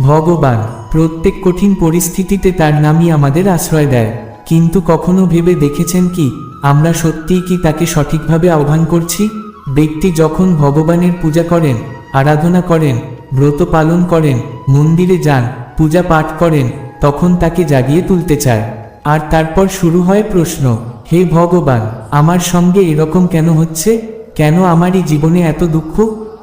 ভগবান, প্রত্যেক কঠিন পরিস্থিতিতে তার নামই আমাদের আশ্রয় দেয়। কিন্তু কখনো ভেবে দেখেছেন কি, আমরা সত্যিই কি তাকে সঠিকভাবে আহ্বান করছি? ব্যক্তি যখন ভগবানের পূজা করেন, আরাধনা করেন, ব্রত পালন করেন, মন্দিরে যান, পূজা পাঠ করেন, তখন তাকে জাগিয়ে তুলতে চায়। আর তারপর শুরু হয় প্রশ্ন, হে ভগবান, আমার সঙ্গে এরকম কেন হচ্ছে? কেন আমারই জীবনে এত দুঃখ?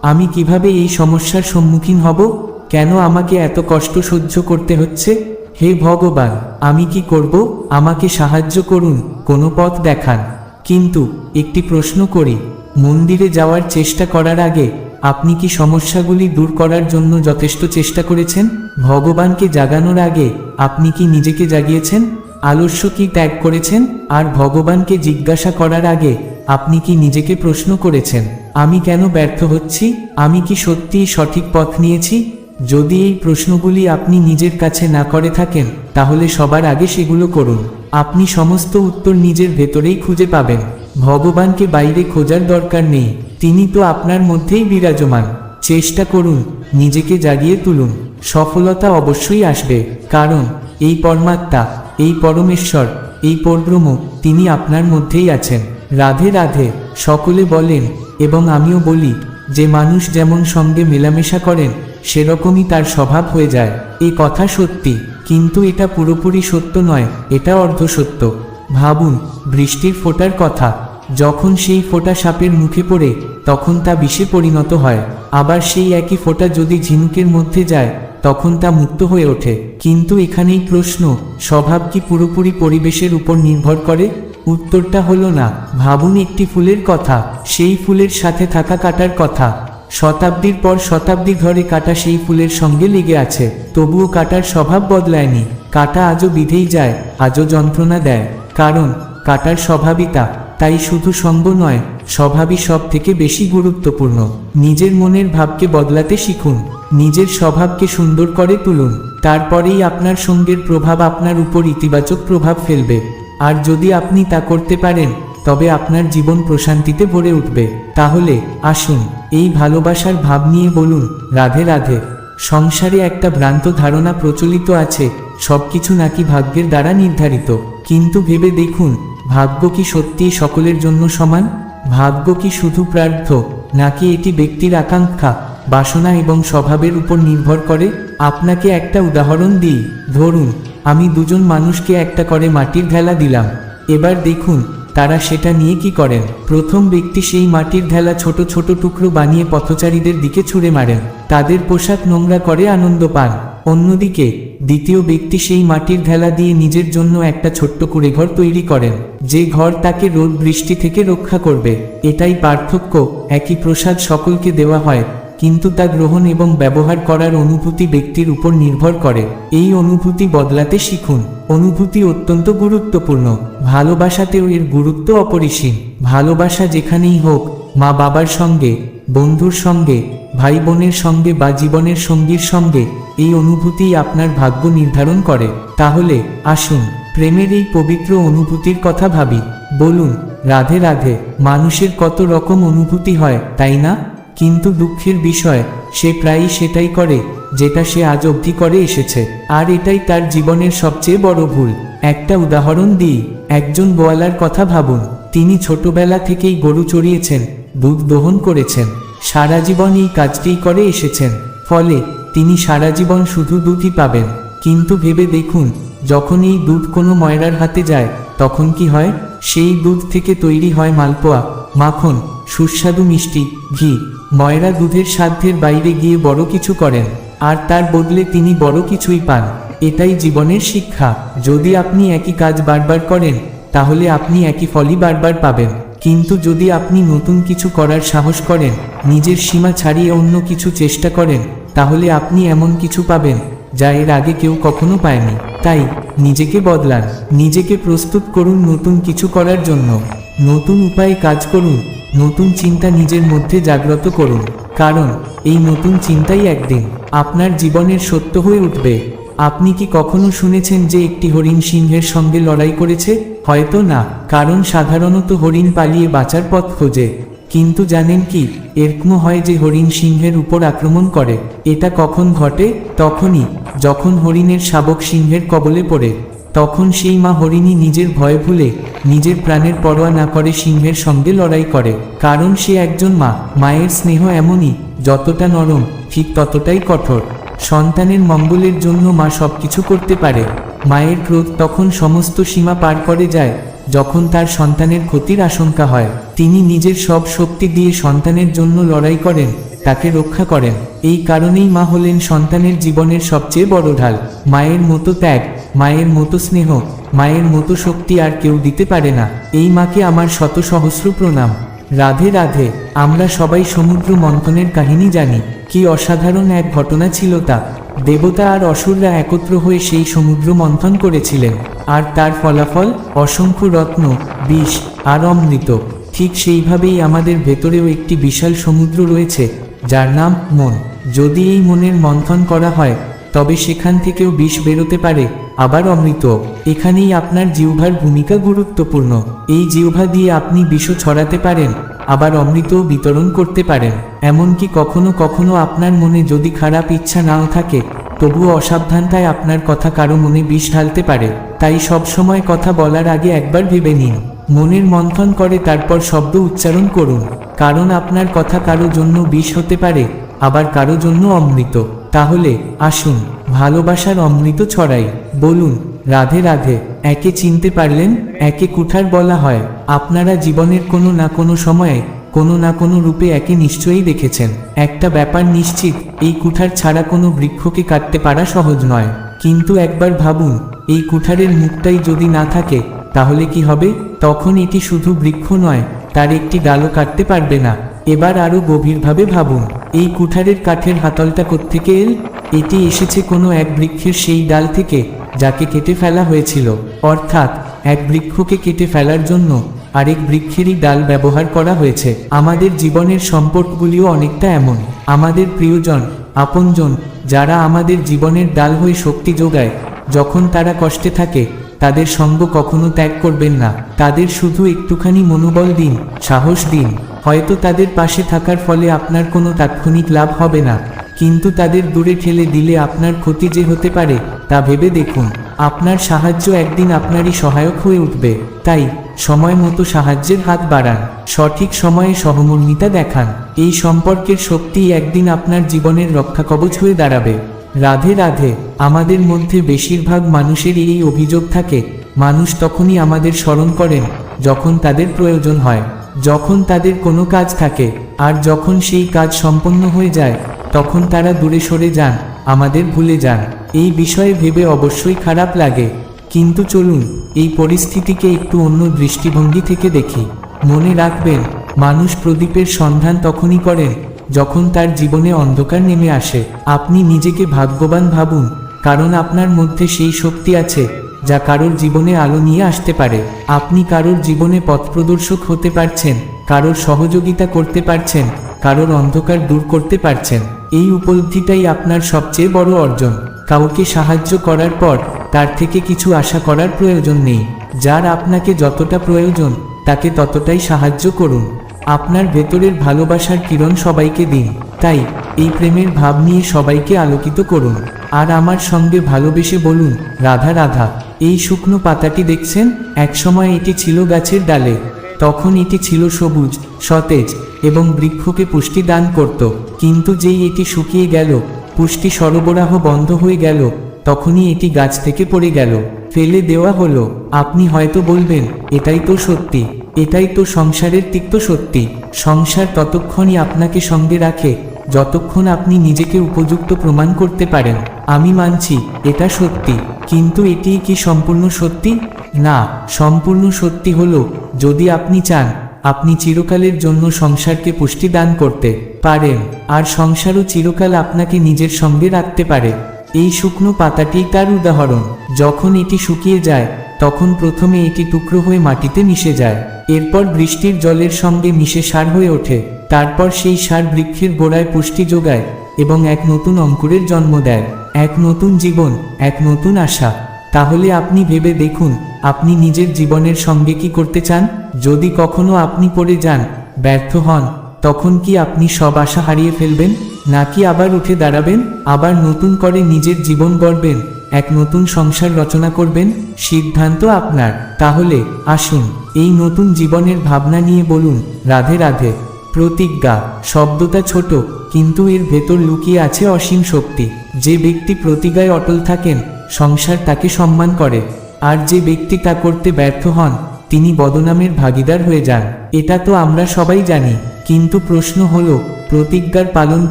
আমি কীভাবে এই সমস্যার সম্মুখীন হব? কেন আমাকে এত কষ্ট সহ্য করতে হচ্ছে? হে ভগবান, আমি কি করব? আমাকে সাহায্য করুন, কোনো পথ দেখান। কিন্তু, একটি প্রশ্ন করি, মন্দিরে যাওয়ার চেষ্টা করার আগে আপনি কি সমস্যাগুলি দূর করার জন্য যথেষ্ট চেষ্টা করেছেন? ভগবানকে জাগানোর আগে আপনি কি নিজেকে জাগিয়েছেন? আলস্য কি ত্যাগ করেছেন? আর ভগবানকে জিজ্ঞাসা করার আগে আপনি কি নিজেকে প্রশ্ন করেছেন? আমি কেন ব্যর্থ হচ্ছি? আমি কি সত্যিই সঠিক পথ নিয়েছি? যদি এই প্রশ্নগুলি আপনি নিজের কাছে না করে থাকেন, তাহলে সবার আগে সেগুলো করুন। আপনি সমস্ত উত্তর নিজের ভেতরেই খুঁজে পাবেন। ভগবানকে বাইরে খোঁজার দরকার নেই। তিনি তো আপনার মধ্যেই বিরাজমান। চেষ্টা করুন, নিজেকে জাগিয়ে তুলুন। সফলতা অবশ্যই আসবে। কারণ, এই পরমাত্মা, এই পরমেশ্বর, এই পরব্রহ্ম, তিনি আপনার মধ্যেই আছেন। রাধে রাধে, সকলে বলেন, এবং আমিও বলি, যে মানুষ যেমন সঙ্গে মেলামেশা করেন সেরকমই তার স্বভাব হয়ে যায়। এ কথা সত্যি, কিন্তু এটা পুরোপুরি সত্য নয়, এটা অর্ধ সত্য। ভাবুন, বৃষ্টির ফোটার কথা। যখন সেই ফোঁটা সাপের মুখে পড়ে, তখন তা বিষে পরিণত হয়। আবার সেই একই ফোঁটা যদি ঝিনুকের মধ্যে যায়, তখন তা মুক্ত হয়ে ওঠে। কিন্তু এখানেই প্রশ্ন, স্বভাব কি পুরোপুরি পরিবেশের উপর নির্ভর করে? উত্তরটা হলো না। ভাবুন একটি ফুলের কথা, সেই ফুলের সাথে থাকা কাটার কথা। শতাব্দীর পর শতাব্দী ধরে কাটা সেই ফুলের সঙ্গে লেগে আছে, তবুও কাটার স্বভাব বদলায়নি। কাটা আজও বিধেই যায়, আজও যন্ত্রণা দেয়। কারণ, কাটার স্বভাবই তা তাই শুধু সঙ্গ নয়, স্বভাবই সব থেকে বেশি গুরুত্বপূর্ণ। নিজের মনের ভাবকে বদলাতে শিখুন, নিজের স্বভাবকে সুন্দর করে তুলুন, তারপরেই আপনার সঙ্গের প্রভাব আপনার উপর ইতিবাচক প্রভাব ফেলবে। আর যদি আপনি তা করতে পারেন তবে আপনার জীবন প্রশান্তিতে ভরে উঠবে। তাহলে, আসুন, এই ভালোবাসার ভাব নিয়ে বলুন, রাধে রাধে। সংসারে একটা ভ্রান্ত ধারণা প্রচলিত আছে, সবকিছু নাকি ভাগ্যের দ্বারা নির্ধারিত। কিন্তু ভেবে দেখুন, ভাগ্য কি সত্যিই সকলের জন্য সমান? ভাগ্য কি শুধু প্রার্থ, নাকি এটি ব্যক্তির আকাঙ্ক্ষা, বাসনা এবং স্বভাবের উপর নির্ভর করে? আপনাকে একটা উদাহরণ দিই, ধরুন, আমি দুজন মানুষকে একটা করে মাটির ঢেলা দিলাম। এবার দেখুন তারা সেটা নিয়ে কি করেন? প্রথম ব্যক্তি সেই মাটির ঢেলা ছোট ছোট টুকরো বানিয়ে পথচারীদের দিকে ছুঁড়ে মারেন। তাদের পোশাক নোংরা করে আনন্দ পান। অন্যদিকে, দ্বিতীয় ব্যক্তি সেই মাটির ঢেলা দিয়ে নিজের জন্য একটা ছোট্ট কুড়ে ঘর তৈরি করেন, যে ঘর তাকে রোদ বৃষ্টি থেকে রক্ষা করবে। এটাই পার্থক্য, একই প্রসাদ সকলকে দেওয়া হয়। কিন্তু তা গ্রহণ এবং ব্যবহার করার অনুভূতি ব্যক্তির উপর নির্ভর করে। এই অনুভূতি বদলাতে শিখুন। অনুভূতি অত্যন্ত গুরুত্বপূর্ণ। ভালোবাসাতেও এর গুরুত্ব অপরিসীম। ভালোবাসা যেখানেই হোক, মা বাবার সঙ্গে, বন্ধুর সঙ্গে ভাই বোনের সঙ্গে বা জীবনের সঙ্গীর সঙ্গে এই অনুভূতিই আপনার ভাগ্য নির্ধারণ করে। তাহলে, আসুন, প্রেমের এই পবিত্র অনুভূতির কথা ভাবি। বলুন, রাধে রাধে, মানুষের কত রকম অনুভূতি হয়, তাই না? কিন্তু দুঃখের বিষয়, সে প্রায়ই সেটাই করে, যেটা সে আজ অবধি করে এসেছে। আর এটাই তার জীবনের সবচেয়ে বড় ভুল। একটা উদাহরণ দিই, একজন গোয়ালার কথা ভাবুন। তিনি ছোটবেলা থেকেই গরু চড়িয়েছেন, দুধ দহন করেছেন। সারা জীবন এই কাজটিই করে এসেছেন। ফলে, তিনি সারা জীবন শুধু দুধই পাবেন। কিন্তু ভেবে দেখুন, যখন এই দুধ কোনো ময়রার হাতে যায়, তখন কি হয়? সেই দুধ থেকে তৈরি হয় মালপোয়া। মাখন, সুস্বাদু মিষ্টি, ঘি। ময়রা দুধের সাধ্যের বাইরে গিয়ে বড় কিছু করেন, আর তার বদলে তিনি বড় কিছুই পান। এটাই জীবনের শিক্ষা। যদি আপনি একই কাজ বারবার করেন, তাহলে আপনি একই ফলই বারবার পাবেন। কিন্তু যদি আপনি নতুন কিছু করার সাহস করেন, নিজের সীমা ছাড়িয়ে অন্য কিছু চেষ্টা করেন, তাহলে আপনি এমন কিছু পাবেন, যা এর আগে কেউ কখনো পায়নি। তাই, নিজেকে বদলান। নিজেকে প্রস্তুত করুন নতুন কিছু করার জন্য। নতুন উপায়ে কাজ করুন। নতুন চিন্তা নিজের মধ্যে জাগ্রত করুন। কারণ, এই নতুন চিন্তাই একদিন আপনার জীবনের সত্য হয়ে উঠবে। আপনি কি কখনো শুনেছেন যে একটি হরিণ সিংহের সঙ্গে লড়াই করেছে? হয়তো না, কারণ সাধারণত হরিণ পালিয়ে বাঁচার পথ খোঁজে। কিন্তু জানেন কি এরকম হয় যে হরিণ সিংহের উপর আক্রমণ করে। এটা কখন ঘটে? তখনই, যখন হরিণের শাবক সিংহের কবলে পড়ে। তখন সেই মা হরিণী নিজের ভয় ভুলে নিজের প্রাণের পরোয়া না করে সিংহের সঙ্গে লড়াই করে। কারণ সে একজন মা, মায়ের স্নেহ এমনই, যতটা নরম, ঠিক ততটাই কঠোর। সন্তানের মঙ্গলের জন্য মা সবকিছু করতে পারে। মায়ের ক্রোধ তখন সমস্ত সীমা পার করে যায়, যখন তার সন্তানের ক্ষতির আশঙ্কা হয়। তিনি নিজের সব শক্তি দিয়ে সন্তানের জন্য লড়াই করেন, তাকে রক্ষা করেন। এই কারণেই মা হলেন সন্তানের জীবনের সবচেয়ে বড় ঢাল। মায়ের মতো ত্যাগ মায়ের মতো স্নেহ, মায়ের মতো শক্তি আর কেউ দিতে পারে না। এই মাকে আমার শত সহস্র প্রণাম। রাধে রাধে, আমরা সবাই সমুদ্র মন্থনের কাহিনী জানি। কি অসাধারণ এক ঘটনা ছিল তা। দেবতা আর অসুররা একত্র হয়ে সেই সমুদ্র মন্থন করেছিলেন। আর তার ফলাফল? অসংখ্য রত্ন, বিষ আর অমৃত। ঠিক সেইভাবেই আমাদের ভেতরেও একটি বিশাল সমুদ্র রয়েছে, যার নাম মন। যদি এই মনের মন্থন করা হয় তবে সেখান থেকেও বিষ বেরোতে পারে, আবার অমৃত। এখানেই আপনার জিহ্বার ভূমিকা গুরুত্বপূর্ণ। এই জিহ্বা দিয়ে আপনি বিষও ছড়াতে পারেন, আবার অমৃতও বিতরণ করতে পারেন। এমনকি কখনো কখনো আপনার মনে যদি খারাপ ইচ্ছা নাও থাকে, তবুও অসাবধানতায় আপনার কথা কারও মনে বিষ ঢালতে পারে। তাই সব সময় কথা বলার আগে একবার ভেবে নিন। মনের মন্থন করে তারপর শব্দ উচ্চারণ করুন। কারণ আপনার কথা কারও জন্য বিষ হতে পারে, আবার কারও জন্য অমৃত। তাহলে আসুন, ভালোবাসার অমৃত ছড়াই। বলুন, রাধে রাধে, একে চিনতে পারলেন? একে কুঠার বলা হয়। আপনারা জীবনের কোনো না কোনো সময়ে, কোনো না কোনো রূপে একে নিশ্চয়ই দেখেছেন। একটা ব্যাপার নিশ্চিত, এই কুঠার ছাড়া কোনো বৃক্ষকে কাটতে পারা সহজ নয়। কিন্তু একবার ভাবুন, এই কুঠারের মুখটাই যদি না থাকে, তাহলে কি হবে? তখন এটি শুধু বৃক্ষ নয়, তার একটি ডালও কাটতে পারবে না। এবার আরও গভীরভাবে ভাবুন। এই কুঠারের কাঠের হাতলটা কোত্থেকে এল? এটি এসেছে কোনো এক বৃক্ষের সেই ডাল থেকে, যাকে কেটে ফেলা হয়েছিল। অর্থাৎ, এক বৃক্ষকে কেটে ফেলার জন্য আরেক বৃক্ষেরই ডাল ব্যবহার করা হয়েছে। আমাদের জীবনের সম্পর্কগুলিও অনেকটা এমন। আমাদের প্রিয়জন, আপনজন, যারা আমাদের জীবনের ডাল হয়ে শক্তি যোগায়, যখন তারা কষ্টে থাকে, তাদের সঙ্গ কখনো ত্যাগ করবেন না। তাদের শুধু একটুখানি মনোবল দিন, সাহস দিন। হয়তো তাদের পাশে থাকার ফলে আপনার কোনো তাৎক্ষণিক লাভ হবে না। কিন্তু তাদের দূরে ঠেলে দিলে আপনার ক্ষতি যে হতে পারে, তা ভেবে দেখুন, আপনার সাহায্য একদিন আপনারই সহায়ক হয়ে উঠবে। তাই, সময় মতো সাহায্যের হাত বাড়ান, সঠিক সময়ে সহমর্মিতা দেখান। এই সম্পর্কের শক্তি একদিন আপনার জীবনের রক্ষা কবচ হয়ে দাঁড়াবে। রাধে রাধে, আমাদের মধ্যে বেশিরভাগ মানুষেরই এই অভিযোগ থাকে, মানুষ তখনই আমাদের স্মরণ করেন, যখন তাদের প্রয়োজন হয়। যখন তাদের কোনো কাজ থাকে, আর যখন সেই কাজ সম্পন্ন হয়ে যায়, তখন তারা দূরে সরে যান, আমাদের ভুলে যান। এই বিষয়ে ভেবে অবশ্যই খারাপ লাগে। কিন্তু চলুন, এই পরিস্থিতিকে একটু অন্য দৃষ্টিভঙ্গি থেকে দেখি। মনে রাখবেন, মানুষ প্রদীপের সন্ধান তখনই করেন, যখন তার জীবনে অন্ধকার নেমে আসে। আপনি নিজেকে ভাগ্যবান ভাবুন, কারণ আপনার মধ্যে সেই শক্তি আছে যা কারোর জীবনে আলো নিয়ে আসতে পারে। আপনি কারোর জীবনে পথপ্রদর্শক হতে পারছেন, কারোর সহযোগিতা করতে পারছেন, কারোর অন্ধকার দূর করতে পারছেন। এই উপলব্ধিটাই আপনার সবচেয়ে বড় অর্জন। কাউকে সাহায্য করার পর তার থেকে কিছু আশা করার প্রয়োজন নেই। যার আপনাকে যতটা প্রয়োজন, তাকে ততটাই সাহায্য করুন। আপনার ভেতরের ভালোবাসার কিরণ সবাইকে দিন। তাই এই প্রেমের ভাব নিয়ে সবাইকে আলোকিত করুন। আর আমার সঙ্গে ভালোবেসে বলুন, রাধা রাধা, এই শুকনো পাতাটি দেখছেন? একসময় এটি ছিল গাছের ডালে। তখন এটি ছিল সবুজ, সতেজ এবং বৃক্ষকে পুষ্টি দান করত। কিন্তু যেই এটি শুকিয়ে গেল, পুষ্টি সরবরাহ বন্ধ হয়ে গেল, তখনই এটি গাছ থেকে পড়ে গেল। ফেলে দেওয়া হলো, আপনি হয়তো বলবেন, এটাই তো সত্যি, এটাই তো সংসারের তিক্ত সত্যি। সংসার ততক্ষণই আপনাকে সঙ্গে রাখে, যতক্ষণ আপনি নিজেকে উপযুক্ত প্রমাণ করতে পারেন। আমি মানছি, এটা সত্যি। কিন্তু এটি কি সম্পূর্ণ সত্যি? না, সম্পূর্ণ সত্যি হলো, যদি আপনি চান, আপনি চিরকালের জন্য সংসারকে পুষ্টি দান করতে পারেন, আর সংসারও চিরকাল আপনাকে নিজের সঙ্গে রাখতে পারে। এই শুকনো পাতাটি তার উদাহরণ। যখন এটি শুকিয়ে যায়, তখন প্রথমে এটি টুকরো হয়ে মাটিতে মিশে যায়। এরপর বৃষ্টির জলের সঙ্গে মিশে সার হয়ে ওঠে। তারপর সেই সার বৃক্ষের গোড়ায় পুষ্টি যোগায় এবং এক নতুন অঙ্কুরের জন্ম দেয়। এক নতুন জীবন, এক নতুন আশা। তাহলে আপনি ভেবে দেখুন, আপনি নিজের জীবনের সঙ্গে কি করতে চান? যদি কখনো আপনি পড়ে যান, ব্যর্থ হন, তখন কি আপনি সব আশা হারিয়ে ফেলবেন? নাকি আবার উঠে দাঁড়াবেন, আবার নতুন করে নিজের জীবন গড়বেন, এক নতুন সংসার রচনা করবেন? সিদ্ধান্ত আপনার। তাহলে আসুন, এই নতুন জীবনের ভাবনা নিয়ে বলুন, রাধে রাধে। প্রতিজ্ঞা। শব্দটা ছোট, কিন্তু এর ভেতর লুকিয়ে আছে অসীম শক্তি। যে ব্যক্তি প্রতিজ্ঞায় অটল থাকেন, সংসার তাকে সম্মান করে। আর যে ব্যক্তি তা করতে ব্যর্থ হন, তিনি বদনামের ভাগিদার হয়ে যান। এটা তো আমরা সবাই জানি, কিন্তু প্রশ্ন হলো, প্রতিজ্ঞার পালন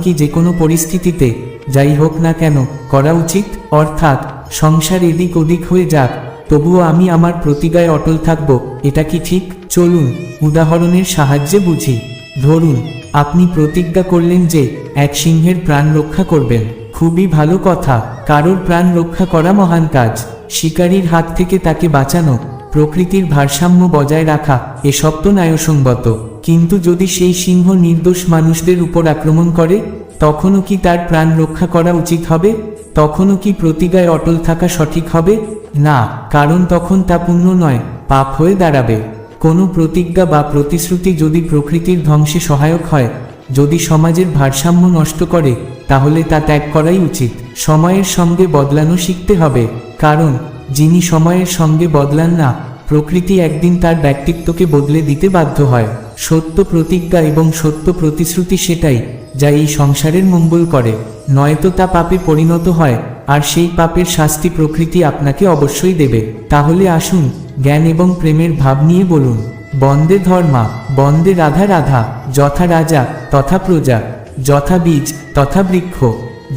কি যে কোনো পরিস্থিতিতে? যাই হোক না কেন, করা উচিত, অর্থাৎ, সংসার এদিক ওদিক হয়ে যাক। তবুও আমি আমার প্রতিজ্ঞায় অটল থাকব, এটা কি ঠিক? চলুন, উদাহরণের সাহায্যে বুঝি। ধরুন, আপনি প্রতিজ্ঞা করলেন যে এক সিংহের প্রাণ রক্ষা করবেন। খুবই ভালো কথা। কারোর প্রাণ রক্ষা করা মহান কাজ। শিকারীর হাত থেকে তাকে বাঁচানো, প্রকৃতির ভারসাম্য বজায় রাখা এসব তো ন্যায়সঙ্গত। কিন্তু যদি সেই সিংহ নির্দোষ মানুষদের উপর আক্রমণ করে, তখনও কি তার প্রাণ রক্ষা করা উচিত হবে? তখনও কি প্রতিজ্ঞায় অটল থাকা সঠিক হবে? না, কারণ তখন তা পুণ্য নয়, পাপ হয়ে দাঁড়াবে। কোনো প্রতিজ্ঞা বা প্রতিশ্রুতি যদি প্রকৃতির ধ্বংসে সহায়ক হয়, যদি সমাজের ভারসাম্য নষ্ট করে, তাহলে তা ত্যাগ করাই উচিত। সময়ের সঙ্গে বদলানো শিখতে হবে, কারণ যিনি সময়ের সঙ্গে বদলান না, প্রকৃতি একদিন তার ব্যক্তিত্বকে বদলে দিতে বাধ্য হয়। সত্য প্রতিজ্ঞা এবং সত্য প্রতিশ্রুতি সেটাই যা এই সংসারের মঙ্গল করে। নয়তো তা পাপে পরিণত হয়। আর সেই পাপের শাস্তি প্রকৃতি আপনাকে অবশ্যই দেবে। তাহলে আসুন, জ্ঞান এবং প্রেমের ভাব নিয়ে বলুন। বন্দে ধর্মা, বন্দে রাধা রাধা, যথা রাজা, তথা প্রজা, যথা বীজ, তথা বৃক্ষ,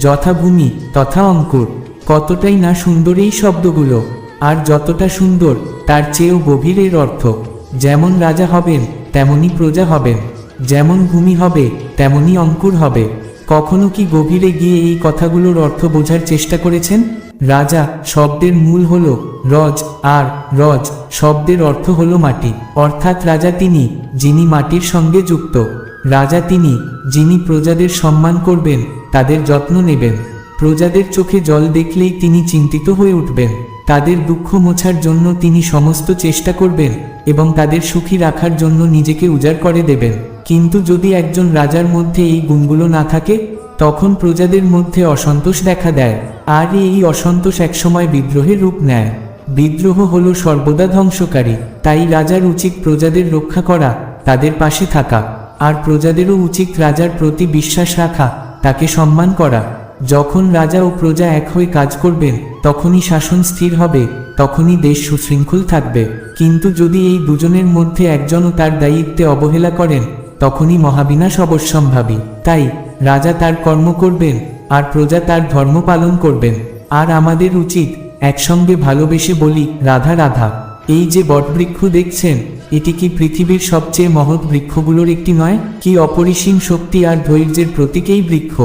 যথা ভূমি, তথা অঙ্কুর। কতটাই না সুন্দর এই শব্দগুলো, আর যতটা সুন্দর, তার চেয়েও গভীর এর অর্থ। যেমন রাজা হবেন, তেমনি প্রজা হবেন। যেমন ভূমি হবে, তেমনি অঙ্কুর হবে। কখনো কি গভীরে গিয়ে এই কথাগুলোর অর্থ বোঝার চেষ্টা করেছেন? রাজা, শব্দের মূল হল রজ, আর রজ, শব্দের অর্থ হল মাটি। অর্থাৎ রাজা তিনি, যিনি মাটির সঙ্গে যুক্ত। রাজা তিনি, যিনি প্রজাদের সম্মান করবেন, তাদের যত্ন নেবেন। প্রজাদের চোখে জল দেখলেই তিনি চিন্তিত হয়ে উঠবেন। তাদের দুঃখ মোছার জন্য তিনি সমস্ত চেষ্টা করবেন এবং তাদের সুখী রাখার জন্য নিজেকে উজাড় করে দেবেন। কিন্তু যদি একজন রাজার মধ্যে এই গুণগুলো না থাকে, তখন প্রজাদের মধ্যে অসন্তোষ দেখা দেয়, আর এই অসন্তোষ একসময় বিদ্রোহের রূপ নেয়। বিদ্রোহ হল সর্বদা ধ্বংসকারী, তাই রাজার উচিত প্রজাদের রক্ষা করা, তাদের পাশে থাকা, আর প্রজাদেরও উচিত রাজার প্রতি বিশ্বাস রাখা, তাকে সম্মান করা। যখন রাজা ও প্রজা এক হয়ে কাজ করবেন, তখনই শাসন স্থির হবে, তখনই দেশ সুশৃঙ্খল থাকবে। কিন্তু যদি এই দুজনের মধ্যে একজনও তার দায়িত্বে অবহেলা করেন তখনই মহাবিনাশ অবশ্যম্ভাবী। তাই রাজা তার কর্ম করবেন আর প্রজা তার ধর্ম পালন করবেন। আর আমাদের উচিত একসঙ্গে ভালোবেসে বলি, রাধা রাধা, এই যে বটবৃক্ষ দেখছেন, এটি কি পৃথিবীর সবচেয়ে মহৎ বৃক্ষগুলোর একটি নয়? কি অপরিসীম শক্তি আর ধৈর্যের প্রতীকেই বৃক্ষ?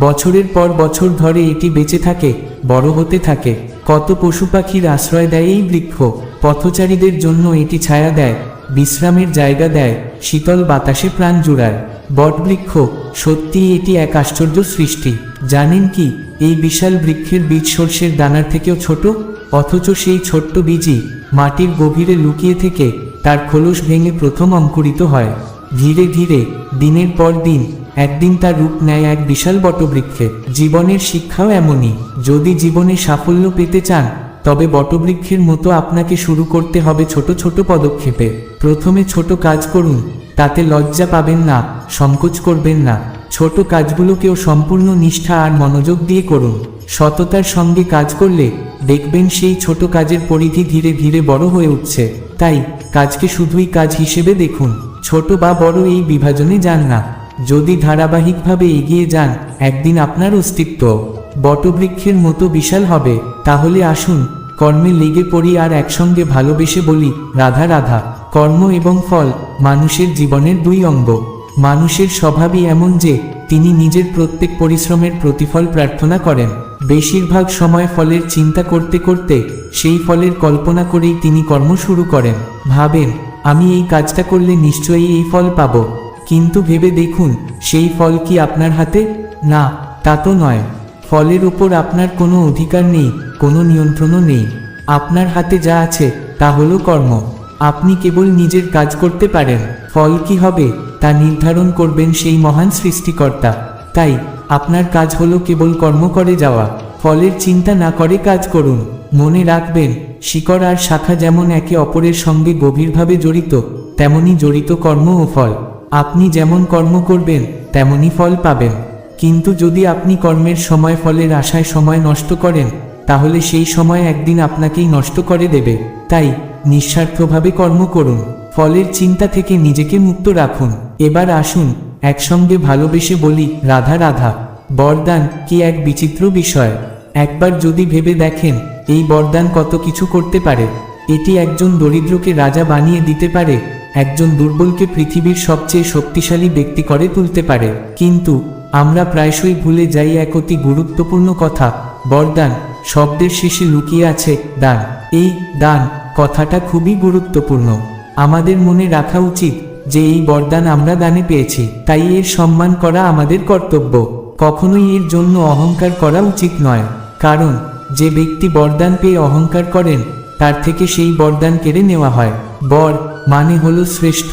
বছরের পর বছর ধরে এটি বেঁচে থাকে, বড় হতে থাকে। কত পশু পাখির আশ্রয় দেয় এই বৃক্ষ? পথচারীদের জন্য এটি ছায়া দেয়। বিশ্রামের জায়গা দেয়, শীতল বাতাসে প্রাণ জুড়ায়। বটবৃক্ষ, সত্যি এটি এক আশ্চর্য সৃষ্টি। জানেন কি, এই বিশাল বৃক্ষের বীজ সর্ষের দানার থেকেও ছোট? অথচ সেই ছোট্ট বীজই মাটির গভীরে লুকিয়ে থেকে তার খোলস ভেঙে প্রথম অঙ্কুরিত হয়। ধীরে ধীরে, দিনের পর দিন, একদিন তার রূপ নেয় এক বিশাল বটবৃক্ষে। জীবনের শিক্ষাও এমনই। যদি জীবনে সাফল্য পেতে চান তবে বটবৃক্ষের মতো আপনাকে শুরু করতে হবে ছোট ছোট পদক্ষেপে। প্রথমে ছোট কাজ করুন, তাতে লজ্জা পাবেন না, সংকোচ করবেন না। ছোট কাজগুলোকেও সম্পূর্ণ নিষ্ঠা আর মনোযোগ দিয়ে করুন। সততার সঙ্গে কাজ করলে দেখবেন সেই ছোট কাজের পরিধি ধীরে ধীরে বড় হয়ে উঠছে। তাই কাজকে শুধুই কাজ হিসেবে দেখুন। ছোট বা বড় এই বিভাজনে যান না। যদি ধারাবাহিকভাবে এগিয়ে যান, একদিন আপনার অস্তিত্ব। বটবৃক্ষের মতো বিশাল হবে, তাহলে আসুন, কর্মে লেগে পড়ি আর একসঙ্গে ভালোবেসে বলি, রাধা রাধা, কর্ম এবং ফল, মানুষের জীবনের দুই অঙ্গ। মানুষের স্বভাবই এমন যে, তিনি নিজের প্রত্যেক পরিশ্রমের প্রতিফল প্রার্থনা করেন। বেশিরভাগ সময় ফলের চিন্তা করতে করতে, সেই ফলের কল্পনা করেই তিনি কর্ম শুরু করেন। ভাবেন, আমি এই কাজটা করলে নিশ্চয়ই এই ফল পাবো। কিন্তু ভেবে দেখুন, সেই ফল কি আপনার হাতে? না, তা তো নয়। ফলের উপর আপনার কোনো অধিকার নেই, কোনো নিয়ন্ত্রণও নেই। আপনার হাতে যা আছে, তা হলো কর্ম। আপনি কেবল নিজের কাজ করতে পারেন। ফল কি হবে, তা নির্ধারণ করবেন সেই মহান সৃষ্টিকর্তা। তাই, আপনার কাজ হলো কেবল কর্ম করে যাওয়া। ফলের চিন্তা না করে কাজ করুন। মনে রাখবেন, শিকড় আর শাখা যেমন একে অপরের সঙ্গে গভীরভাবে জড়িত, তেমনি জড়িত কর্ম ও ফল। আপনি যেমন কর্ম করবেন, তেমনি ফল পাবেন। কিন্তু যদি আপনি কর্মের সময় ফলের আশায় সময় নষ্ট করেন, তাহলে সেই সময় একদিন আপনাকেই নষ্ট করে দেবে। তাই নিঃস্বার্থভাবে কর্ম করুন। ফলের চিন্তা থেকে নিজেকে মুক্ত রাখুন। এবার আসুন, একসঙ্গে ভালোবেসে বলি, রাধা রাধা, বরদান কি এক বিচিত্র বিষয়। একবার যদি ভেবে দেখেন, এই বরদান কত কিছু করতে পারে। এটি একজন দরিদ্রকে রাজা বানিয়ে দিতে পারে, একজন দুর্বলকে পৃথিবীর সবচেয়ে শক্তিশালী ব্যক্তি করে তুলতে পারে। কিন্তু আমরা প্রায়শই ভুলে যাই এক অতি গুরুত্বপূর্ণ কথা, বরদান, শব্দের শেষে লুকিয়ে আছে দান। এই দান কথাটা খুবই গুরুত্বপূর্ণ। আমাদের মনে রাখা উচিত যে এই বরদান আমরা দানে পেয়েছি, তাই এর সম্মান করা আমাদের কর্তব্য। কখনোই এর জন্য অহংকার করা উচিত নয়, কারণ যে ব্যক্তি বরদান পেয়ে অহংকার করেন, তার থেকে সেই বরদান কেড়ে নেওয়া হয়। বর মানে হলো শ্রেষ্ঠ,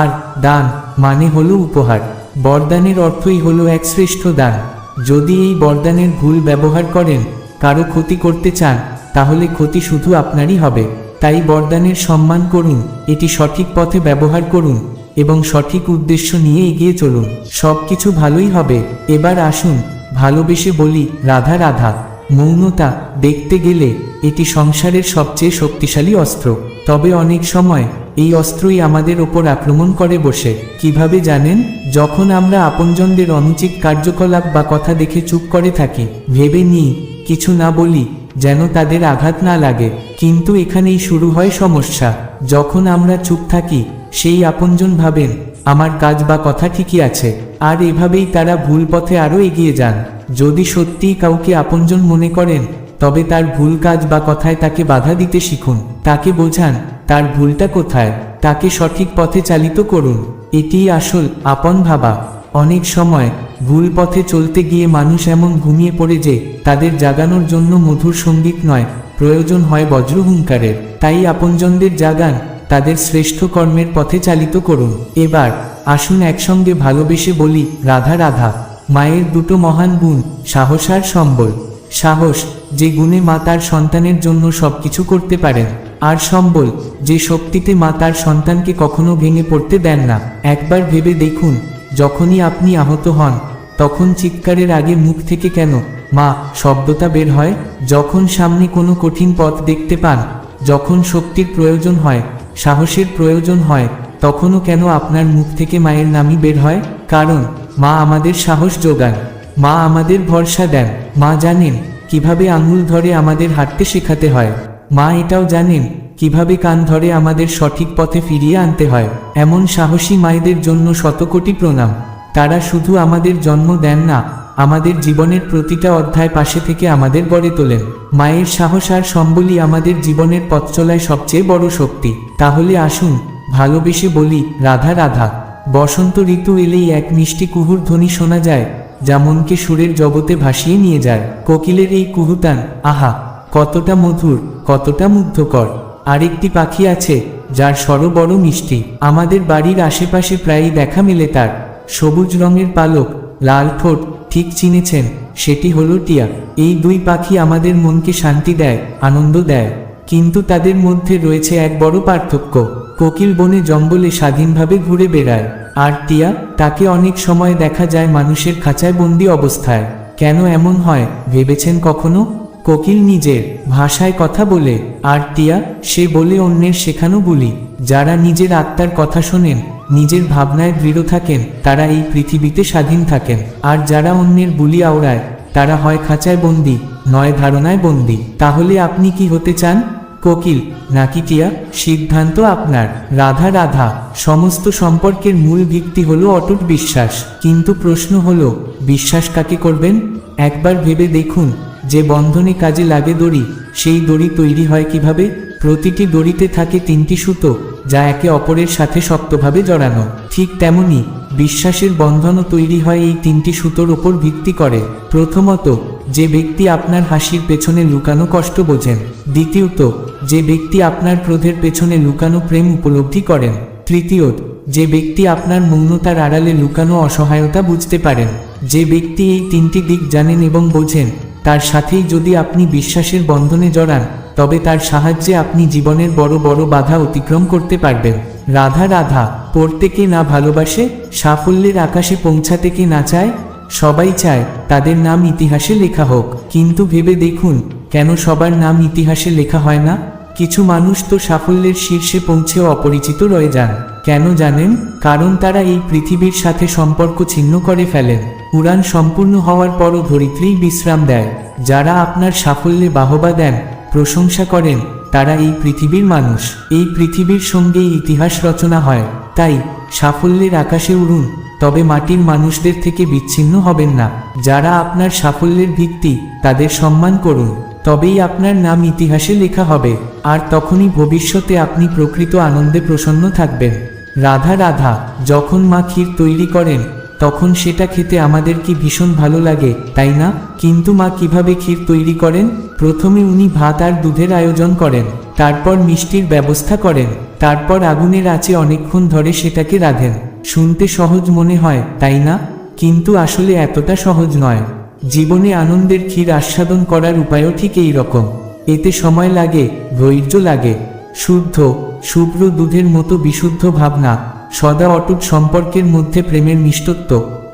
আর দান মানে হলো উপহার। বরদানের অর্থই হলো এক শ্রেষ্ঠ দান। যদি এই বরদানের ভুল ব্যবহার করেন, কারও ক্ষতি করতে চান, তাহলে ক্ষতি শুধু আপনারই হবে। তাই বরদানের সম্মান করুন, এটি সঠিক পথে ব্যবহার করুন, এবং সঠিক উদ্দেশ্য নিয়ে এগিয়ে চলুন। সব কিছু ভালোই হবে। এবার আসুন, ভালোবেসে বলি, রাধা রাধা। মৌনতা, দেখতে গেলে, এটি সংসারের সবচেয়ে শক্তিশালী অস্ত্র। তবে অনেক সময় এই অস্ত্রই আমাদের ওপর আক্রমণ করে বসে। কীভাবে জানেন? যখন আমরা আপনজনদের অনুচিত কার্যকলাপ বা কথা দেখে চুপ করে থাকি, ভেবে নিই, কিছু না বলি, যেন তাদের আঘাত না লাগে। কিন্তু এখানেই শুরু হয় সমস্যা। যখন আমরা চুপ থাকি, সেই আপনজন ভাবেন, আমার কাজ বা কথা ঠিকই আছে। আর এভাবেই তারা ভুল পথে আরও এগিয়ে যান। যদি সত্যিই কাউকে আপনজন মনে করেন, তবে তার ভুল কাজ বা কথায় তাকে বাধা দিতে শিখুন। তাকে বোঝান তার ভুলটা কোথায়, তাকে সঠিক পথে চালিত করুন। এটিই আসল আপন ভাবা। অনেক সময়, ভুল পথে চলতে গিয়ে মানুষ এমন ঘুমিয়ে পড়ে যে, তাদের জাগানোর জন্য মধুর সংগীত নয়, প্রয়োজন হয় বজ্র হুঙ্কারের। তাই আপনজনদের জাগান, তাদের শ্রেষ্ঠ কর্মের পথে চালিত করুন। এবার, আসুন একসঙ্গে ভালোবেসে বলি, রাধা রাধা, মায়ের দুটো মহান গুণ, সাহস আর সম্বল। সাহস যে গুণে মা তার সন্তানের জন্য সবকিছু করতে পারেন। আর সম্বল যে শক্তিতে মা তার সন্তানকে কখনো ভেঙে পড়তে দেন না। একবার ভেবে দেখুন, যখনই আপনি আহত হন, তখন চিৎকারের আগে মুখ থেকে কেন, মা, শব্দটা বের হয়? যখন সামনে কোনো কঠিন পথ দেখতে পান, যখন শক্তির প্রয়োজন হয়, সাহসের প্রয়োজন হয়, তখনও কেন আপনার মুখ থেকে মায়ের নামই বের হয়? কারণ, মা আমাদের সাহস যোগান। মা আমাদের ভরসা দেন। মা জানেন কীভাবে আঙুল ধরে আমাদের হাঁটতে শেখাতে হয়। মা এটাও জানেন কীভাবে কান ধরে আমাদের সঠিক পথে ফিরিয়ে আনতে হয়। এমন সাহসী মায়েদের জন্য শতকোটি প্রণাম। তারা শুধু আমাদের জন্ম দেন না, আমাদের জীবনের প্রতিটা অধ্যায় পাশে থেকে আমাদের গড়ে তোলেন। মায়ের সাহস আর সম্বলই আমাদের জীবনের পথ চলায় সবচেয়ে বড় শক্তি। তাহলে আসুন, ভালোবেসে বলি, রাধা রাধা। বসন্ত ঋতু এলেই এক মিষ্টি কুহুর ধ্বনি শোনা যায়। যা মনকে সুরের জগতে ভাসিয়ে নিয়ে যায়। কোকিলের এই কুহুতান, আহা, কতটা মধুর, কতটা মুগ্ধকর। আরেকটি পাখি আছে, যার স্বর বড় মিষ্টি। আমাদের বাড়ির আশেপাশে প্রায়ই দেখা মেলে তার। সবুজ রঙের পালক, লাল ঠোঁট, ঠিক চিনেছেন, সেটি হলো টিয়া। এই দুই পাখি আমাদের মনকে শান্তি দেয়, আনন্দ দেয়। কিন্তু তাদের মধ্যে রয়েছে এক বড় পার্থক্য। কোকিল বনে জঙ্গলে স্বাধীনভাবে ঘুরে বেড়ায়। আর টিয়া, তাকে অনেক সময় দেখা যায় মানুষের খাঁচায় বন্দি অবস্থায়। কেন এমন হয়, ভেবেছেন কখনো? কোকিল নিজের ভাষায় কথা বলে, আর টিয়া, সে বলে অন্যের শেখানো বলি। যারা নিজের আত্মার কথা শোনেন, নিজের ভাবনায় দৃঢ় থাকেন, তারা এই পৃথিবীতে স্বাধীন থাকেন। আর যারা অন্যের বুলি আওড়ায়, তারা হয় খাঁচায় বন্দি, নয় ধারণায় বন্দি। তাহলে আপনি কি হতে চান? কোকিল, নাকি টিয়া? সিদ্ধান্ত আপনার। রাধা রাধা, সমস্ত সম্পর্কের মূল ভিত্তি হলো অটুট বিশ্বাস। কিন্তু প্রশ্ন হলো, বিশ্বাস কাকে করবেন? একবার ভেবে দেখুন, যে বন্ধনে কাজে লাগে দড়ি, সেই দড়ি তৈরি হয় কীভাবে? প্রতিটি দড়িতে থাকে তিনটি সুতো, যা একে অপরের সাথে শক্তভাবে জড়ানো। ঠিক তেমনি, বিশ্বাসের বন্ধনও তৈরি হয় এই তিনটি সুতোর ওপর ভিত্তি করে। প্রথমত, যে ব্যক্তি আপনার হাসির পেছনে লুকানো কষ্ট বোঝেন। দ্বিতীয়ত যে ব্যক্তি আপনার ক্রোধের পেছনে লুকানো প্রেম উপলব্ধি করেন। তৃতীয়ত, যে ব্যক্তি আপনার মৌনতার আড়ালে লুকানো অসহায়তা বুঝতে পারেন। যে ব্যক্তি এই তিনটি দিক জানেন এবং বোঝেন, তার সাথেই যদি আপনি বিশ্বাসের বন্ধনে জড়ান, তবে তার সাহায্যে আপনি জীবনের বড় বড় বাধা অতিক্রম করতে পারবেন। রাধা রাধা, পড়তে কে না ভালোবাসে, সাফল্যের আকাশে পৌঁছাতে কে না চায়, সবাই চায় তাদের নাম ইতিহাসে লেখা হোক। কিন্তু ভেবে দেখুন, কেন সবার নাম ইতিহাসে লেখা হয় না? কিছু মানুষ তো সাফল্যের শীর্ষে পৌঁছেও অপরিচিত রয়ে যান। কেন জানেন? কারণ তারা এই পৃথিবীর সাথে সম্পর্ক ছিন্ন করে ফেলেন। উড়ান সম্পূর্ণ হওয়ার পরও ধরিত্রীই বিশ্রাম দেয়। যারা আপনার সাফল্যে বাহবা দেন, প্রশংসা করেন, তারা এই পৃথিবীর মানুষ। এই পৃথিবীর সঙ্গেই ইতিহাস রচনা হয়। তাই, সাফল্যের আকাশে উড়ুন, তবে মাটির মানুষদের থেকে বিচ্ছিন্ন হবেন না। যারা আপনার সাফল্যের ভিত্তি, তাদের সম্মান করুন। তবেই আপনার নাম ইতিহাসে লেখা হবে, আর তখনই ভবিষ্যতে আপনি প্রকৃত আনন্দে প্রসন্ন থাকবেন। রাধা রাধা, যখন মা ক্ষীর তৈরি করেন, তখন সেটা খেতে আমাদের কি ভীষণ ভালো লাগে, তাই না? কিন্তু মা কীভাবে ক্ষীর তৈরি করেন? প্রথমে উনি ভাত আর দুধের আয়োজন করেন, তারপর মিষ্টির ব্যবস্থা করেন, তারপর আগুনের আঁচে অনেকক্ষণ ধরে সেটাকে রাধেন। শুনতে সহজ মনে হয়, তাই না? কিন্তু আসলে এতটা সহজ নয়। জীবনে আনন্দের ক্ষীর আস্বাদন করার উপায়ও ঠিক এই রকম এতে সময় লাগে, ধৈর্য লাগে। শুদ্ধ, শুভ্র দুধের মতো বিশুদ্ধ ভাবনা, সদা অটুট সম্পর্কের মধ্যে প্রেমের মিষ্টত্ব,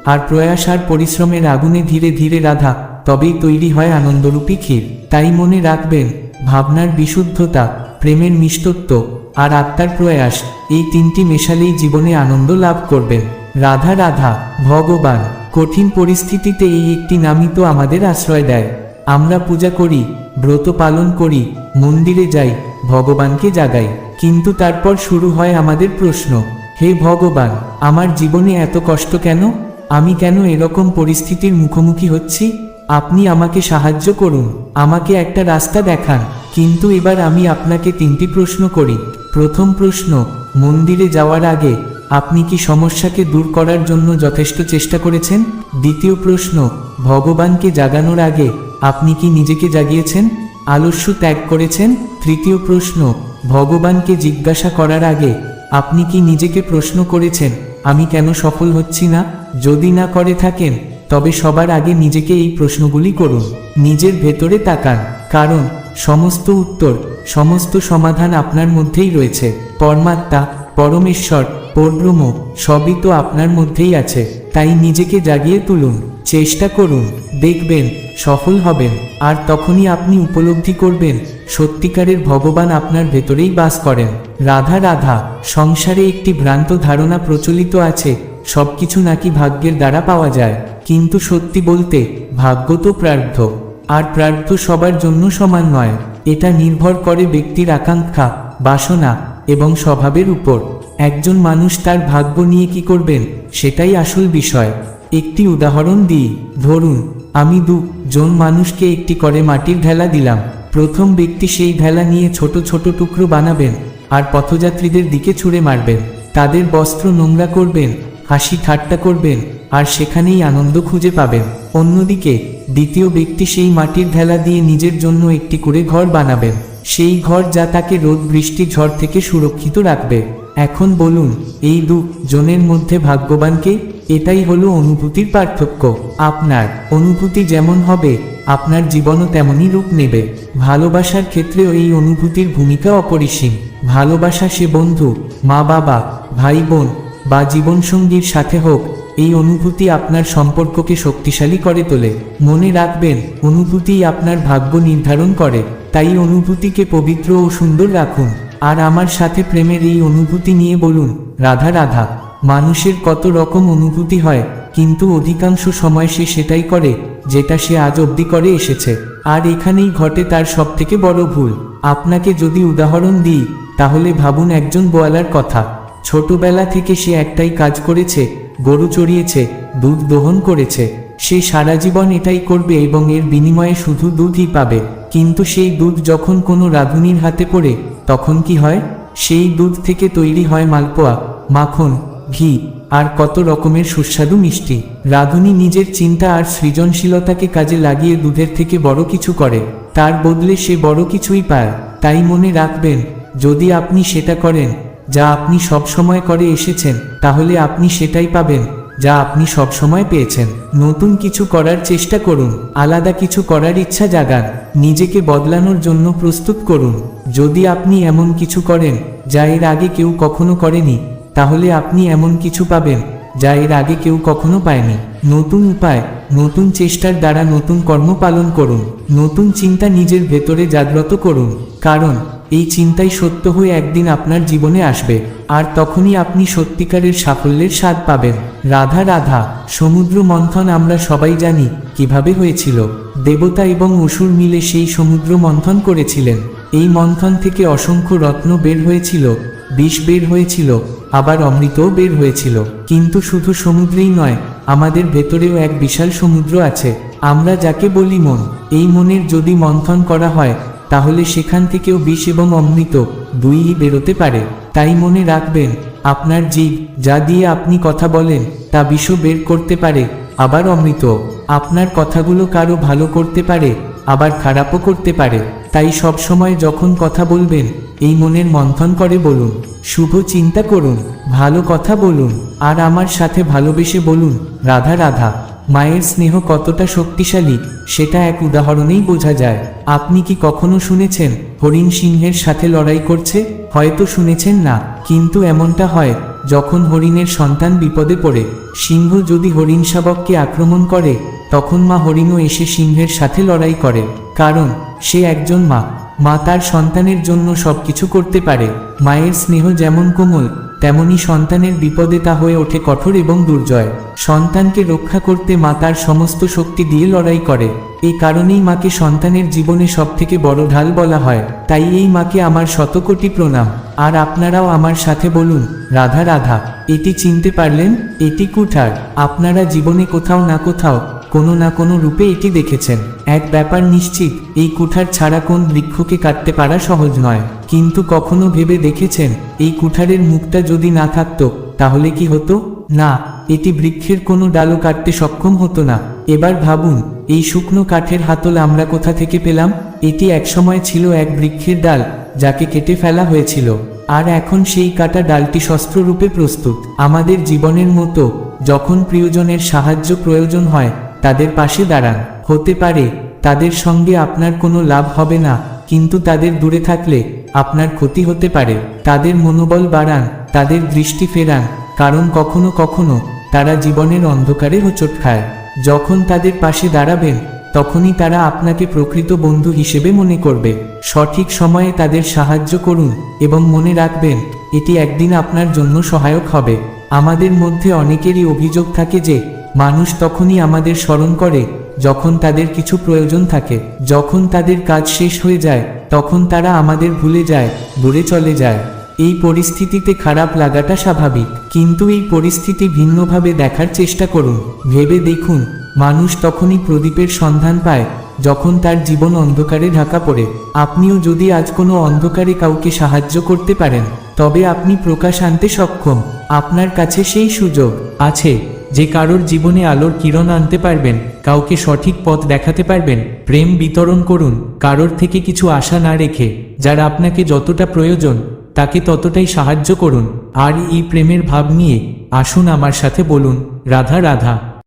আর প্রয়াস আর পরিশ্রমের আগুনে ধীরে ধীরে রাধা, তবেই তৈরি হয় আনন্দরূপী ক্ষীর। তাই মনে রাখবেন, ভাবনার বিশুদ্ধতা, প্রেমের মিষ্টত্ব, আর আত্মার প্রয়াস, এই তিনটি মেশালেই জীবনে আনন্দ লাভ করবেন। রাধা রাধা, ভগবান, কঠিন পরিস্থিতিতে এই একটি নামই তো আমাদের আশ্রয় দেয়। আমরা পূজা করি, ব্রত পালন করি, মন্দিরে যাই, ভগবানকে জাগাই। কিন্তু তারপর শুরু হয় আমাদের প্রশ্ন, হে ভগবান, আমার জীবনে এত কষ্ট কেন? আমি কেন এরকম পরিস্থিতির মুখোমুখি হচ্ছি? আপনি আমাকে সাহায্য করুন, আমাকে একটা রাস্তা দেখান। কিন্তু এবার আমি আপনাকে তিনটি প্রশ্ন করি। প্রথম প্রশ্ন, মন্দিরে যাওয়ার আগে আপনি কি সমস্যাকে দূর করার জন্য যথেষ্ট চেষ্টা করেছেন? দ্বিতীয় প্রশ্ন, ভগবানকে জাগানোর আগে আপনি কি নিজেকে জাগিয়েছেন? আলস্য ত্যাগ করেছেন? তৃতীয় প্রশ্ন, ভগবানকে জিজ্ঞাসা করার আগে আপনি কি নিজেকে প্রশ্ন করেছেন, আমি কেন সফল হচ্ছি না? যদি না করে থাকেন, তবে সবার আগে নিজেকে এই প্রশ্নগুলি করুন। নিজের ভেতরে তাকান, কারণ সমস্ত উত্তর, সমস্ত সমাধান আপনার মধ্যেই রয়েছে। পরমাত্মা পরমেশ্বর পরব্রহ্ম সবই তো আপনার মধ্যেই আছে, তাই নিজেকে জাগিয়ে তুলুন, চেষ্টা করুন, দেখবেন, সফল হবেন, আর তখনই আপনি উপলব্ধি করবেন, সত্যিকারের ভগবান আপনার ভেতরেই বাস করেন। রাধা রাধা, সংসারে একটি ভ্রান্ত ধারণা প্রচলিত আছে, সবকিছু নাকি ভাগ্যের দ্বারা পাওয়া যায়, কিন্তু সত্যি বলতে, ভাগ্য তো প্রার্থ, আর প্রার্থ সবার জন্য সমান নয়, এটা নির্ভর করে ব্যক্তির আকাঙ্ক্ষা, বাসনা এবং স্বভাবের উপর। একজন মানুষ তার ভাগ্য নিয়ে কি করবেন, সেটাই আসল বিষয়। একটি উদাহরণ দিই, ধরুন, আমি দু জন মানুষকে একটি করে মাটির ঢেলা দিলাম। প্রথম ব্যক্তি সেই ঢেলা নিয়ে ছোট ছোট টুকরো বানাবেন, আর পথযাত্রীদের দিকে ছুঁড়ে মারবেন। তাদের বস্ত্র নোংরা করবেন, হাসি ঠাট্টা করবেন, আর সেখানেই আনন্দ খুঁজে পাবেন। অন্যদিকে, দ্বিতীয় ব্যক্তি সেই মাটির ঢেলা দিয়ে নিজের জন্য একটি করে ঘর বানাবেন। সেই ঘর যা তাকে রোদ বৃষ্টি ঝড় থেকে সুরক্ষিত রাখবে। এখন বলুন, এই দু জনের মধ্যে ভাগ্যবানকে এটাই হলো অনুভূতির পার্থক্য। আপনার অনুভূতি যেমন হবে, আপনার জীবনও তেমনই রূপ নেবে। ভালোবাসার ক্ষেত্রেও এই অনুভূতির ভূমিকা অপরিসীম। ভালোবাসা সে বন্ধু, মা বাবা, ভাই বোন বা জীবনসঙ্গীর সাথে হোক, এই অনুভূতি আপনার সম্পর্ককে শক্তিশালী করে তোলে। মনে রাখবেন, অনুভূতিই আপনার ভাগ্য নির্ধারণ করে। তাই অনুভূতিকে পবিত্র ও সুন্দর রাখুন। আর আমার সাথে প্রেমের এই অনুভূতি নিয়ে বলুন, রাধা রাধা, মানুষের কত রকম অনুভূতি হয়, কিন্তু অধিকাংশ সময় সে সেটাই করে, যেটা সে আজ অবধি করে এসেছে। আর এখানেই ঘটে তার সবথেকে বড় ভুল। আপনাকে যদি উদাহরণ দিই, তাহলে ভাবুন একজন বোয়ালার কথা। ছোটবেলা থেকে সে একটাই কাজ করেছে, গরু চড়িয়েছে, দুধ দহন করেছে। সে সারা জীবন এটাই করবে এবং এর বিনিময়ে শুধু দুধই পাবে। কিন্তু সেই দুধ যখন কোনো রাঁধুনির হাতে পড়ে, তখন কি হয়? সেই দুধ থেকে তৈরি হয় মালপোয়া, মাখন, ঘি, আর কত রকমের সুস্বাদু মিষ্টি। রাধুনী নিজের চিন্তা আর সৃজনশীলতাকে কাজে লাগিয়ে দুধের থেকে বড় কিছু করে। তার বদলে সে বড় কিছুই পায়। তাই মনে রাখবেন, যদি আপনি সেটা করেন, যা আপনি সব সময় করে এসেছেন, তাহলে আপনি সেটাই পাবেন। যা আপনি সব সময় পেয়েছেন। নতুন কিছু করার চেষ্টা করুন। আলাদা কিছু করার ইচ্ছা জাগান। নিজেকে বদলানোর জন্য প্রস্তুত করুন। যদি আপনি এমন কিছু করেন, যা এর আগে কেউ কখনো করেনি, তাহলে আপনি এমন কিছু পাবেন, যা এর আগে কেউ কখনো পায়নি। নতুন উপায়, নতুন চেষ্টার দ্বারা নতুন কর্ম পালন করুন। নতুন চিন্তা নিজের ভেতরে জাগ্রত করুন। কারণ এই চিন্তাই সত্য হয়ে একদিন আপনার জীবনে আসবে। আর তখনই আপনি সত্যিকারের সাফল্যের স্বাদ পাবেন। রাধা রাধা, সমুদ্র মন্থন আমরা সবাই জানি কীভাবে হয়েছিল। দেবতা এবং অসুর মিলে সেই সমুদ্র মন্থন করেছিলেন। এই মন্থন থেকে অসংখ্য রত্ন বের হয়েছিল, বিষ বের হয়েছিল, আবার অমৃতও বের হয়েছিল। কিন্তু শুধু সমুদ্রেই নয়, আমাদের ভেতরেও এক বিশাল সমুদ্র আছে। আমরা যাকে বলি মন, এই মনের যদি মন্থন করা হয় তাহলে সেখান থেকেও বিষ এবং অমৃত দুইই বেরোতে পারে। তাই মনে রাখবেন, আপনার জীব যা দিয়ে আপনি কথা বলেন, তা বিষও বের করতে পারে, আবার অমৃত। আপনার কথাগুলো কারও ভালো করতে পারে, আবার খারাপও করতে পারে। তাই সব সময় যখন কথা বলবেন, এই মনের মন্থন করে বলুন, শুভ চিন্তা করুন, ভালো কথা বলুন, আর আমার সাথে ভালোবেসে বলুন, রাধা রাধা। মায়ের স্নেহ কতটা শক্তিশালী, সেটা এক উদাহরণেই বোঝা যায়। আপনি কি কখনো শুনেছেন, হরিণ সিংহের সাথে লড়াই করছে? হয়তো শুনেছেন না, কিন্তু এমনটা হয়, যখন হরিণের সন্তান বিপদে পড়ে, সিংহ যদি হরিণ শাবককে আক্রমণ করে, তখন মা হরিণও এসে সিংহের সাথে লড়াই করে। কারণ, সে একজন মা। মা তার সন্তানের জন্য সবকিছু করতে পারে। মায়ের স্নেহ যেমন কোমল তেমনি সন্তানের বিপদে তা হয়ে ওঠে কঠোর এবং দুর্জয়। সন্তানকে রক্ষা করতে মা তার সমস্ত শক্তি দিয়ে লড়াই করে। এই কারণেই মাকে সন্তানের জীবনে সবথেকে বড় ঢাল বলা হয়। তাই এই মাকে আমার শতকোটি প্রণাম। আর আপনারাও আমার সাথে বলুন, রাধা রাধা, এটি চিনতে পারলেন? এটি কুঠার। আপনারা জীবনে কোথাও না কোথাও কোনো না কোনো রূপে এটি দেখেছেন। এক ব্যাপার নিশ্চিত, এই কুঠার ছাড়া কোন বৃক্ষকে কাটতে পারা সহজ নয়। কিন্তু কখনো ভেবে দেখেছেন, এই কুঠারের মুখটা যদি না থাকতো, তাহলে কি হতো? না, এটি বৃক্ষের কোনো ডালও কাটতে সক্ষম হতো না। এবার ভাবুন, এই শুকনো কাঠের হাতল আমরা কোথা থেকে পেলাম? এটি একসময় ছিল এক বৃক্ষের ডাল, যাকে কেটে ফেলা হয়েছিল। আর এখন সেই কাটা ডালটি শস্ত্ররূপে প্রস্তুত। আমাদের জীবনের মতো, যখন প্রিয়জনের সাহায্য প্রয়োজন হয় তাদের পাশে দাঁড়ান। হতে পারে, তাদের সঙ্গে আপনার কোনো লাভ হবে না, কিন্তু তাদের দূরে থাকলে আপনার ক্ষতি হতে পারে। তাদের মনোবল বাড়ান, তাদের দৃষ্টি ফেরান, কারণ কখনো কখনো তারা জীবনের অন্ধকারে হোঁচট খায়। যখন তাদের পাশে দাঁড়াবেন, তখনই তারা আপনাকে প্রকৃত বন্ধু হিসেবে মনে করবে। সঠিক সময়ে তাদের সাহায্য করুন এবং মনে রাখবেন, এটি একদিন আপনার জন্য সহায়ক হবে। আমাদের মধ্যে অনেকেরই অভিযোগ থাকে যে মানুষ তখনই আমাদের স্মরণ করে, যখন তাদের কিছু প্রয়োজন থাকে। যখন তাদের কাজ শেষ হয়ে যায়, তখন তারা আমাদের ভুলে যায়, দূরে চলে যায়। এই পরিস্থিতিতে খারাপ লাগাটা স্বাভাবিক। কিন্তু এই পরিস্থিতি ভিন্নভাবে দেখার চেষ্টা করুন। ভেবে দেখুন, মানুষ তখনই প্রদীপের সন্ধান পায়, যখন তার জীবন অন্ধকারে ঢাকা পড়ে। আপনিও যদি আজ কোনো অন্ধকারে কাউকে সাহায্য করতে পারেন, তবে আপনি প্রকাশ আনতে সক্ষম। আপনার কাছে সেই সুযোগ আছে। যে কারোর জীবনে আলোর কিরণ আনতে পারবেন, কাউকে সঠিক পথ দেখাতে পারবেন, প্রেম বিতরণ করুন, কারোর থেকে কিছু আশা না রেখে, যারা আপনাকে যতটা প্রয়োজন, তাকে ততটাই সাহায্য করুন। আর এই প্রেমের ভাব নিয়ে আসুন আমার সাথে বলুন, রাধা রাধা।